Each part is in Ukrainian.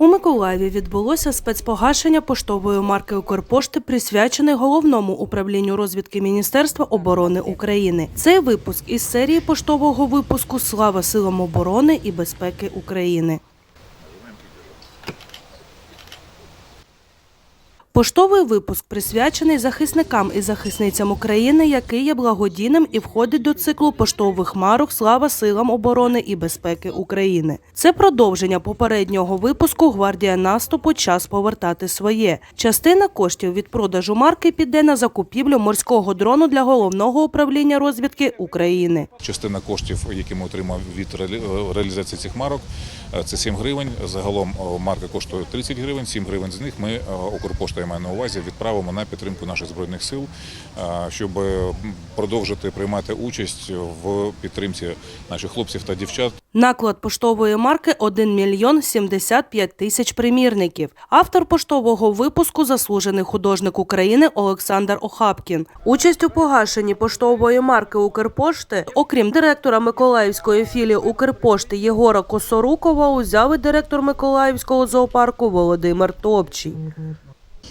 У Миколаєві відбулося спецпогашення поштової марки Укрпошти, присвячений головному управлінню розвідки Міністерства оборони України. Цей випуск із серії поштового випуску Слава силам оборони і безпеки України. Поштовий випуск присвячений захисникам і захисницям України, який є благодійним і входить до циклу поштових марок Слава силам оборони і безпеки України. Це продовження попереднього випуску Гвардія наступу час повертати своє. Частина коштів від продажу марки піде на закупівлю морського дрону для головного управління розвідки України. Частина коштів, які ми отримали від реалізації цих марок, е, це 7 гривень. Загалом е, марка коштує 30 гривень. 7 гривень з них ми е, Укрпошта я маю на увазі відправимо на підтримку наших збройних сил, щоб продовжити приймати участь в підтримці наших хлопців та дівчат. Наклад поштової марки 1 мільйон 75 тисяч примірників. Автор поштового випуску заслужений художник України Олександр Охапкін. Участь у погашенні поштової марки Укрпошти, окрім директора Миколаївської філії Укрпошти Єгора Косорукова, узяв і директор Миколаївського зоопарку Володимир Топчий.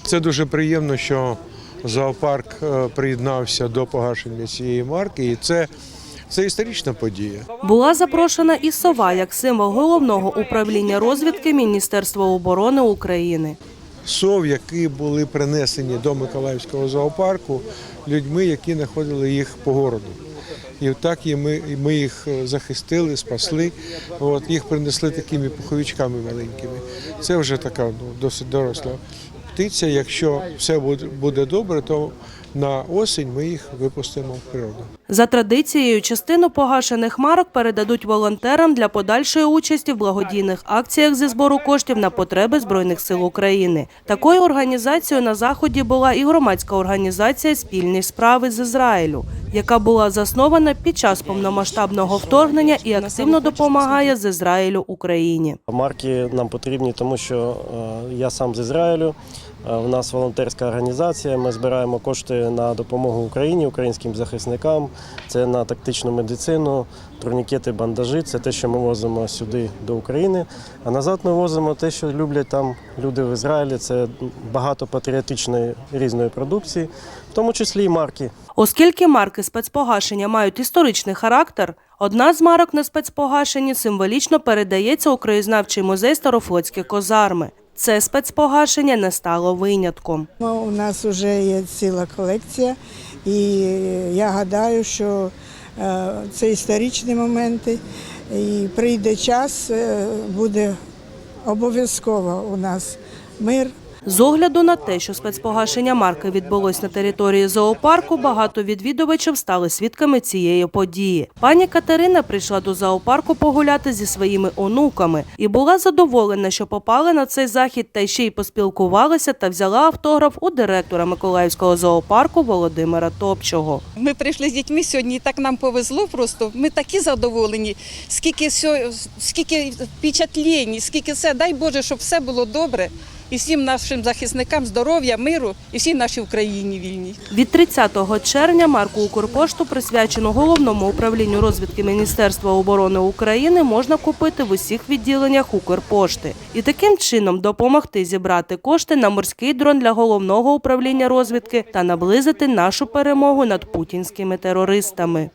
Це дуже приємно, що зоопарк е, приєднався до погашення цієї марки, і це, це історична подія. Була запрошена і сова як символ головного управління розвідки Міністерства оборони України. Сов, які були принесені до Миколаївського зоопарку людьми, які знаходили їх по городу. І так і ми, і ми їх е, захистили, спасли. От, їх принесли такими пуховичками маленькими. Це вже така ну, досить доросла птиця. Якщо все буде, добре, то на осінь ми їх випустимо в природу. За традицією, частину погашених марок передадуть волонтерам для подальшої участі в благодійних акціях зі збору коштів на потреби Збройних сил України. Такою організацією на заході була і громадська організація Спільні справи з Ізраїлю, яка була заснована під час повномасштабного вторгнення і активно допомагає з Ізраїлю Україні. Марки нам потрібні, тому що е, я сам з Ізраїлю. Е, У нас волонтерська організація. Ми збираємо кошти на допомогу Україні, українським захисникам. Це на тактичну медицину, турнікети, бандажі. Це те, що ми возимо сюди до України. А назад ми возимо те, що люблять там люди в Ізраїлі. Це багато патріотичної різної продукції, в тому числі і марки. Оскільки марки спецпогашення мають історичний характер, одна з марок на спецпогашенні символічно передається у краєзнавчий музей Старофлотські козарми. Це спецпогашення не стало винятком. Ну, У нас вже є ціла колекція, і я гадаю, що е, це історичні моменти, і прийде час, е, буде обов'язково у нас мир. З огляду на те, що спецпогашення марки відбулось на території зоопарку, багато відвідувачів стали свідками цієї події. Пані Катерина прийшла до зоопарку погуляти зі своїми онуками і була задоволена, що попала на цей захід та ще й поспілкувалася та взяла автограф у директора Миколаївського зоопарку Володимира Топчого. Ми прийшли з дітьми сьогодні, і так нам повезло просто. Ми такі задоволені. Скільки сьо- скільки впечатлень, скільки все. Дай Боже, щоб все було добре. І всім нашим захисникам здоров'я, миру і всій нашій Україні вільній. Від 30 червня марку Укрпошту, присвячену головному управлінню розвідки Міністерства оборони України, можна купити в усіх відділеннях Укрпошти і таким чином допомогти зібрати кошти на морський дрон для головного управління розвідки та наблизити нашу перемогу над путінськими терористами.